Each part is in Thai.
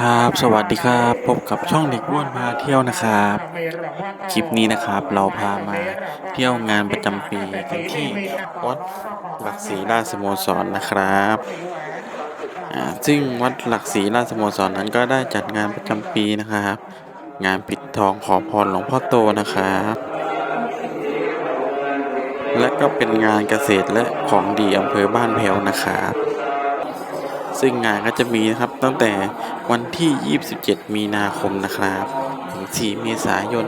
ครับ สวัสดีครับ พบกับช่องเด็กอ้วนพาเที่ยวนะครับ คลิปนี้นะครับเราพามาเที่ยวงานประจำปีกันที่วัดหลักศรีราชสโมสรนะครับซึ่งวัดหลักศรีราชสโมสรนั้นก็ได้จัดงานประจำปีนะครับ งานปิดทองขอพรหลวงพ่อโตนะครับ และก็เป็นงานเกษตรและของดีอำเภอบ้านแพวนะครับ ซึ่งงานก็จะมีนะครับตั้งแต่วันที่ 27 มีนาคมนะครับ ถึง 4 เมษายน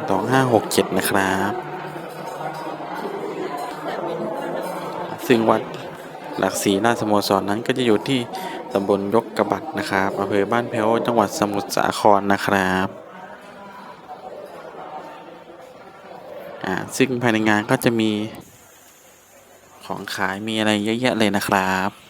2567 นะครับ ซึ่งวัดหลักศรีราชสโมสรนั้นก็จะอยู่ที่ตำบลยกกระบัดนะครับอำเภอบ้านแพ้วจังหวัดสมุทรสาครนะครับอ่าซึ่งภายในงานก็จะมีของขายมีอะไรเยอะแยะเลยนะครับ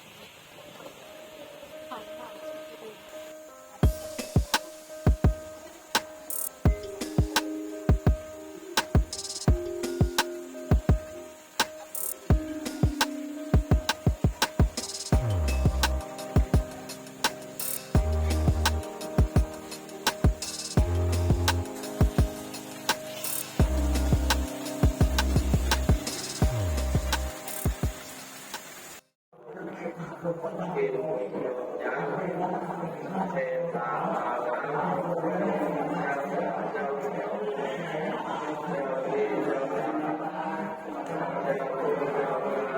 ปิโนยะเทสามานะชัสสะเจ้าเจ้าเจ้าที่เจ้าเจ้าเจ้า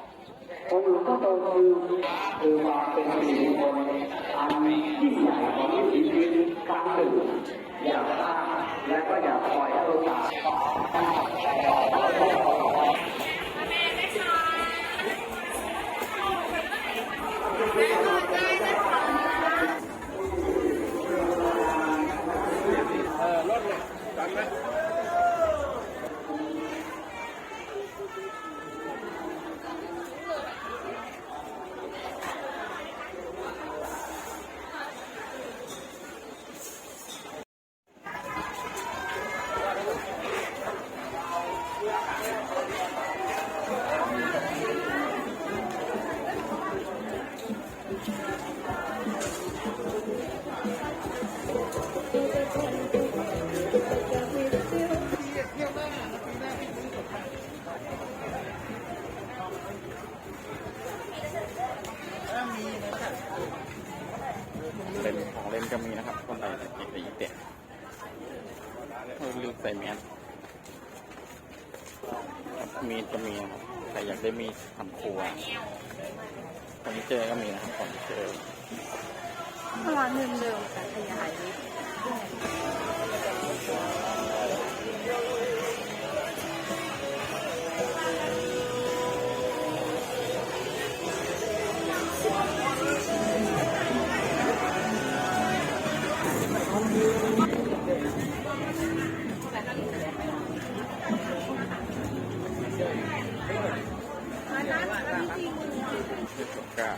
พ่อโตคือคือความเป็นสิริมงคลอันยิ่งใหญ่ของวิถีชีวิตครั้งหนึ่งอย่าพลาดและก็อย่าปล่อยให้โอกาสเแต่ยี่เลืมใส่แมสมีดก็มีครับใครอยากได้มีทำครัวตอนนี้เจอก็มีนะครับเฟอร์นิเจอร์ร้านเดิมๆแต่ขยาย นิดคือสุก้าค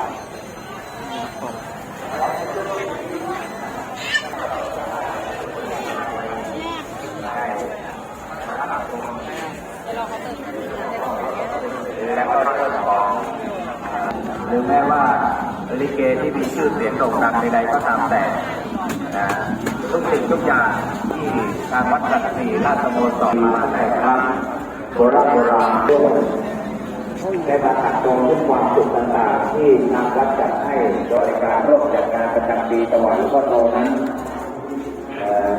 และก็เรื่องของหรือแม้ว่าลิเกที่มีชื่อเสียงโด่งดังใดๆก็ตามแต่นะทุกสิ่งทุกอย่างที่ทางวัดสัตรีราชสโมสรมาแต่ครั้งโบราณโบราณด้วยได้มาตัดตรงทุกความสุขต่างๆที่ทางวัดจัดให้โดยการร่วมจัดงานประจำปีตะวันหลวงพ่อโตนั้น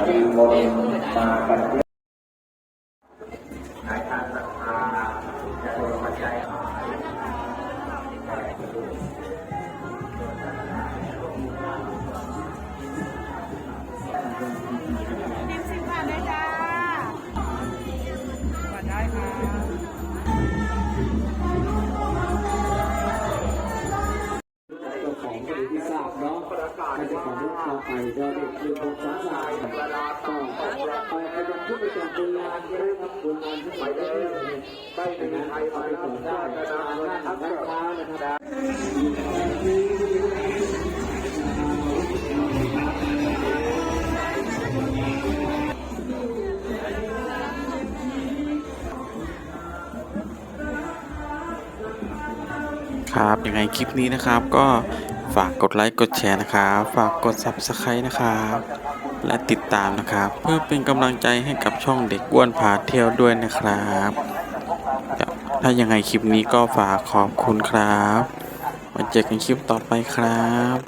มีคนมากันที่น ของรถมาไปก็เด็กคือผมสงสารก็ไปไปยังผู้ไปจากโบราณก็ได้ครับโบราณที่ไปได้ได้ในงานไทยไปต่อได้งานงานร้านค้านะครับครับยังไงคลิปนี้นะครับก็ ฝากกดไลค์กดแชร์นะครับ ฝากกด Subscribe นะครับ และติดตามนะครับ เพื่อเป็นกำลังใจให้กับช่องเด็กอ้วนพาเที่ยวด้วยนะครับเดี๋ยวถ้ายังไงคลิปนี้ก็ฝากขอบคุณครับไว้เจอกันคลิปต่อไปครับ